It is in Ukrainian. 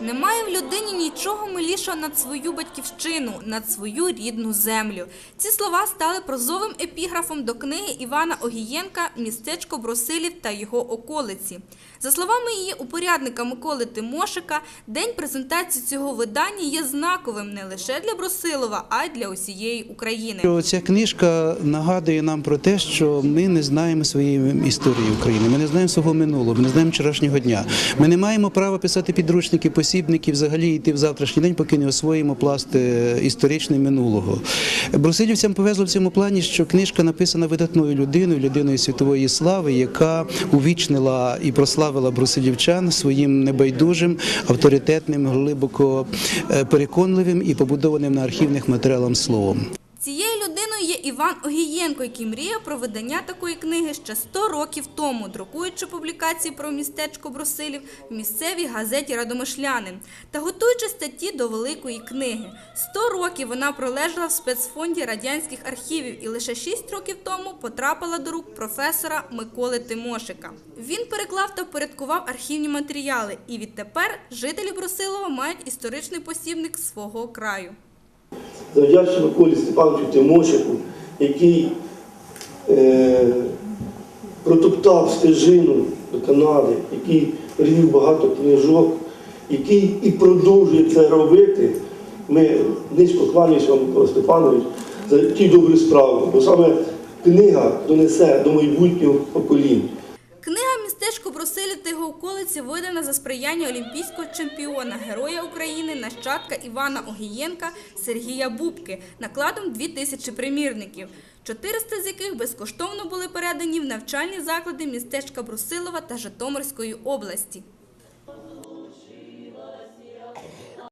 Немає в людині нічого милішого над свою батьківщину, над свою рідну землю. Ці слова стали прозовим епіграфом до книги Івана Огієнка Містечко Бросилів та його околиці. За словами її упорядника Миколи Тимошика, день презентації цього видання є знаковим не лише для Бросилова, а й для усієї України. Ця книжка нагадує нам про те, що ми не знаємо своєї історії України, ми не знаємо свого минулого, ми не знаємо вчорашнього дня. Ми не маємо права писати підручники, посібники, взагалі йти в завтрашній день, поки не освоїмо пласт е, історичний минулого. Брусилівцям повезло в цьому плані, що книжка написана видатною людиною, людиною світової слави, яка увічнила і прославила брусилівчан своїм небайдужим, авторитетним, глибоко е, переконливим і побудованим на архівних матеріалах словом. Є Іван Огієнко, який мріяв про видання такої книги ще 100 років тому, друкуючи публікації про містечко Брусилів в місцевій газеті Радомишлянин та готуючи статті до великої книги. 100 років вона пролежала в спецфонді радянських архівів і лише 6 років тому потрапила до рук професора Миколи Тимошика. Він переклав та впорядкував архівні матеріали, і відтепер жителі Брусилова мають історичний посібник свого краю. Завдячуючи Миколі Степановичу Тимошику, який е, протоптав стежину до Канади, який перевів багато книжок, який і продовжує це робити. Ми низько кланяємося Микола Степанович, за ті добрі справи, бо саме книга донесе до майбутнього поколінь. Його околиці видана за сприяння олімпійського чемпіона, героя України, нащадка Івана Огієнка Сергія Бубки накладом 2000 примірників, 400 з яких безкоштовно були передані в навчальні заклади містечка Брусилова та Житомирської області.